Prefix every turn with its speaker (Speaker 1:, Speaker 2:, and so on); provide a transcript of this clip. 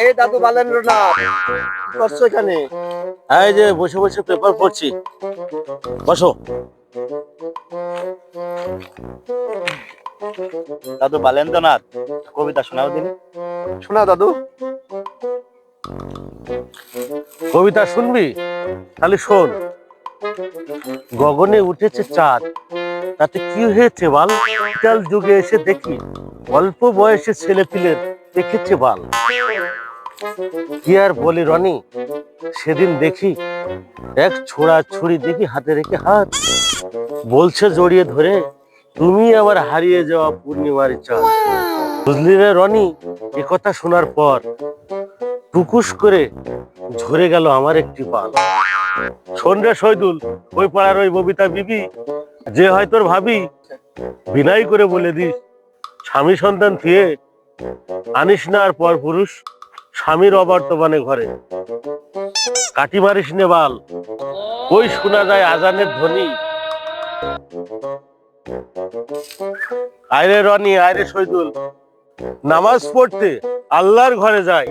Speaker 1: এই দাদু করছ এখানে?
Speaker 2: এই যে বসে বসে পেপার পড়ছি। বসো।
Speaker 3: দাদু বালেন্দ্রনাথ কবিতা শোনাও দিন।
Speaker 1: শোনা দাদু।
Speaker 2: কবিতা শুনবি? তাহলে শোন। গগনে উঠেছে চাঁদ। তাতে কি হয়েছে বাল? কাল যুগে এসে দেখি। অল্প বয়সে ছেলে পিলের দেখেছে বাল। কি আর বলি রনি? সেদিন দেখি এক ছোড়া ছুরি দেখি হাতে রেখে হাত বলছে জড়িয়ে ধরে, তুমি আমার হারিয়ে যাওয়া পূর্ণিমার চাঁদ। বুঝলি রে রনি কথা শোনার পর টুকুস করে ঝরে গেল আমার একটি পাল। রে শহীদুল ওই পাড়ার ওই ববিতা বিবি, যে হয় তোর ভাবি বিনাই করে বলে দিস, স্বামী সন্তান থিয়ে আনিস না আর পর পুরুষ স্বামীর অবর্তমানে ঘরে। কাটি মারিস নে বাল ওই শোনা যায় আজানের ধ্বনি? আয়রে রনি, আয়রে শহীদুল নামাজ পড়তে আল্লাহর ঘরে যায়।